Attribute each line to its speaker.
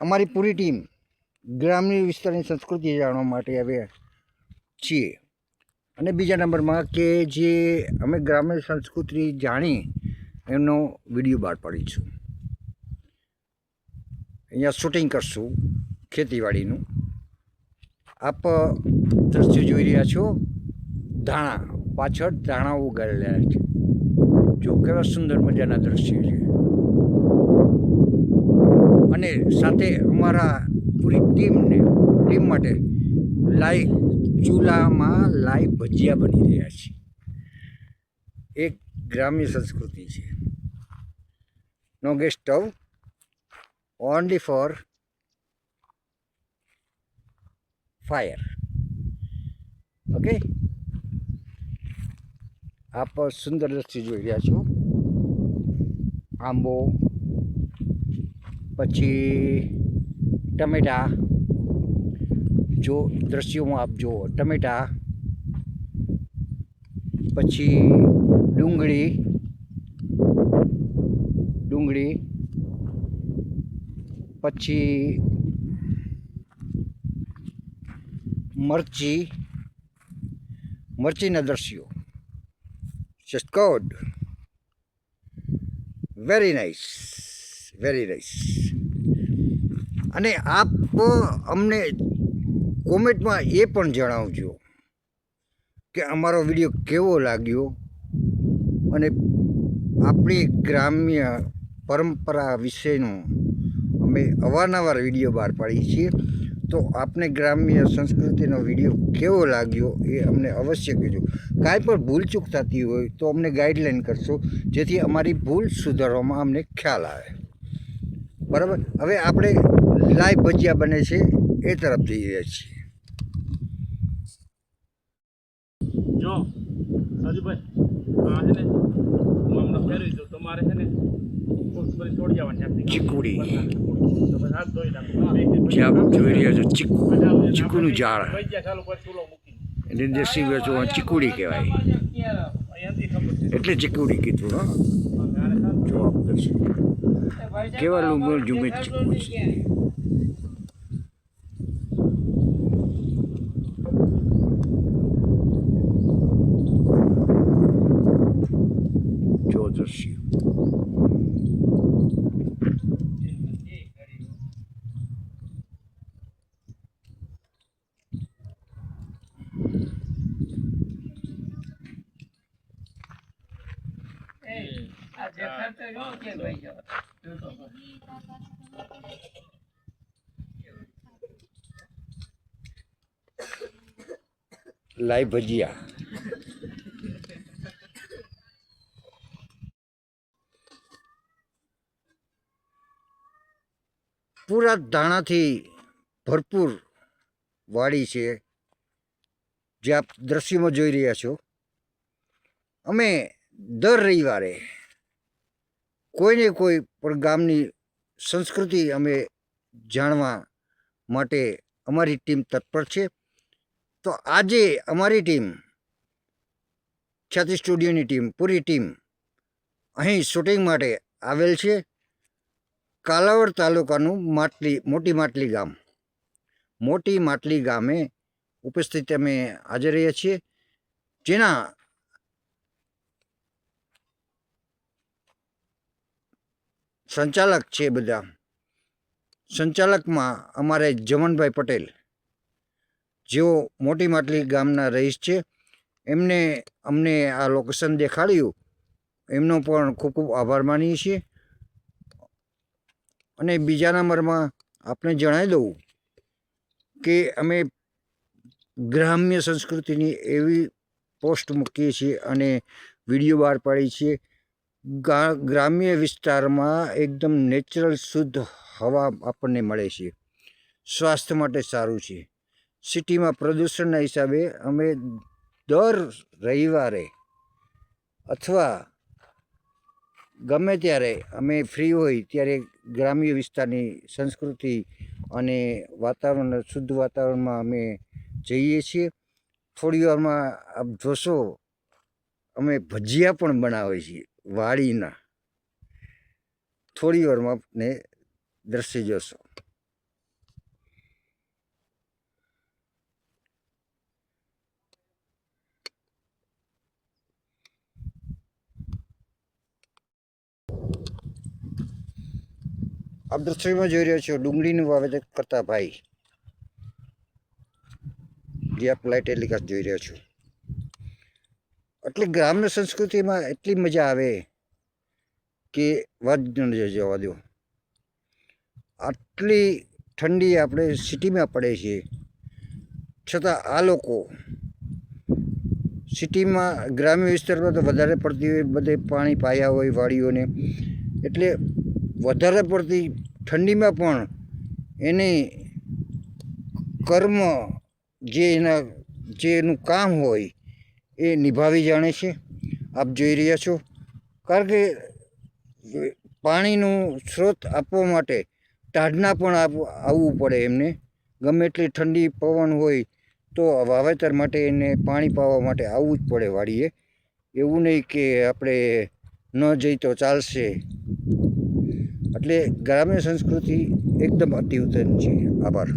Speaker 1: અમારી પૂરી ટીમ ગ્રામ્ય વિસ્તારની સંસ્કૃતિ જાણવા માટે આવ્યા છીએ. અને બીજા નંબરમાં કે જે અમે ગ્રામ્ય સંસ્કૃતિ જાણી એમનો વીડિયો બહાર પાડીશું અહીંયા શૂટિંગ કરશું ખેતીવાડીનું. આપ દ્રશ્ય જોઈ રહ્યા છો. ધાણા, પાછળ ધાણા ઉગાડેલા છે. જો કેવા સુંદર મજાના દ્રશ્યો છે. અને સાથે અમારા પૂરી ટીમને, ટીમ માટે લાઈવ ચૂલામાં લાઈવ ભજીયા બની રહ્યા છે. એક ગ્રામ્ય સંસ્કૃતિ છે. No gas stove only for fire okay આપ સુંદર દ્રષ્ટિ જોઈ રહ્યા છો. આંબો પછી ટમેટા જો દ્રશ્યોમાં આપ જુઓ, ટમેટા, પછી ડુંગળી ડુંગળી, પછી મરચી, મરચીના દ્રશ્યો. Just good very nice very nice. અને આપ અમને કોમેન્ટમાં એ પણ જણાવજો કે અમારો વીડિયો કેવો લાગ્યો અને આપણી ગ્રામ્ય પરંપરા વિશેનો અમે અવારનવાર વીડિયો બહાર પાડીએ છીએ. તો આપને ગ્રામ્ય સંસ્કૃતિનો વીડિયો કેવો લાગ્યો એ અમને અવશ્ય કહેજો. કાંઈ પણ ભૂલચૂક થતી હોય તો અમને ગાઈડલાઈન કરશો, જેથી અમારી ભૂલ સુધારવામાં અમને ખ્યાલ આવે. બરાબર? હવે આપણે લાઈવ ભજીયા બને છે એ તરફ જઈ રહ્યા છીએ.
Speaker 2: જો રાજુભાઈ આ છે ને હું હમણાં ફેરવી દઉં તમારે છે ને.
Speaker 1: ચીકુડી. જે આપ જોઈ રહ્યા છો ચીકુ ચીકુનું ઝાડ.
Speaker 2: ભજીયા ચાલુ કરી ચૂલો મૂકી.
Speaker 1: એને ચીકુડી કહેવાય. એટલે ચીકુડી કીધું હા.
Speaker 2: આને સારું.
Speaker 1: કેવા લુંગર ઝુમે ચીકુ છે? જો દ્રશ્ય. લાઈવ ભજીયા. પૂરા ધાણાથી ભરપૂર વાડી છે, જે આપ દ્રશ્યમાં જોઈ રહ્યા છો. અમે દર રવિવારે કોઈને કોઈ પણ ગામની સંસ્કૃતિ અમે જાણવા માટે અમારી ટીમ તત્પર છે. તો આજે અમારી ટીમ છાતી સ્ટુડિયોની ટીમ, પૂરી ટીમ અહીં શૂટિંગ માટે આવેલ છે. કાલાવડ તાલુકાનું માટલી, મોટી માટલી ગામ. મોટી માટલી ગામે ઉપસ્થિત અમે હાજર રહીએ છીએ. જેના સંચાલક છે બધા. સંચાલકમાં અમારે જમનભાઈ પટેલ, જેઓ મોટી માટલી ગામના રહીશ છે, એમને અમને આ લોકેશન દેખાડ્યું. એમનો પણ ખૂબ ખૂબ આભાર માનીએ છીએ. અને બીજા નંબરમાં આપણે જણાવી દઉં કે અમે ગ્રામ્ય સંસ્કૃતિની એવી પોસ્ટ મૂકીએ છીએ અને વીડિયો બહાર પાડીએ છીએ ગ્રામ્ય વિસ્તારમાં એકદમ નેચરલ શુદ્ધ હવા આપણને મળે છે. સ્વાસ્થ્ય માટે સારું છે. સિટીમાં પ્રદૂષણના હિસાબે અમે દર રવિવારે અથવા ગમે ત્યારે અમે ફ્રી હોય ત્યારે ગ્રામ્ય વિસ્તારની સંસ્કૃતિ અને વાતાવરણ, શુદ્ધ વાતાવરણમાં અમે જઈએ છીએ. થોડી વારમાં આપ જોશો, અમે ભજીયા પણ બનાવીએ છીએ. વાળીના થોડી વારમાં ને દ્રશ્ય જોશો. આપ દ્રશ્યમાં જોઈ રહ્યા છો ડુંગળીનું વાવેતર કરતા ભાઈ. જે આપ લાઇટ એટલી જોઈ રહ્યા છું. એટલે ગ્રામ્ય સંસ્કૃતિમાં એટલી મજા આવે કે વાત જવા દો. આટલી ઠંડી આપણે સિટીમાં પડે છે. છતાં આ લોકો સિટીમાં ગ્રામ્ય વિસ્તારમાં તો વધારે પડતી હોય, બધે પાણી પાયા હોય, વાડીઓને. એટલે વધારે પડતી ઠંડીમાં પણ એને કર્મ જે એના, જે એનું કામ હોય એ નિભાવી જાણે છે. આપ જોઈ રહ્યા છો. કારણ કે પાણીનું સ્ત્રોત આપવા માટે ટાઢના પણ આવવું પડે એમને. ગમે એટલી ઠંડી પવન હોય તો વાવેતર માટે એને પાણી પાવા માટે આવવું જ પડે વાડીએ. એવું નહીં કે આપણે ન જઈ તો ચાલશે. એટલે ગ્રામ્ય સંસ્કૃતિ એકદમ અતિ ઉત્તમ છે. આભાર.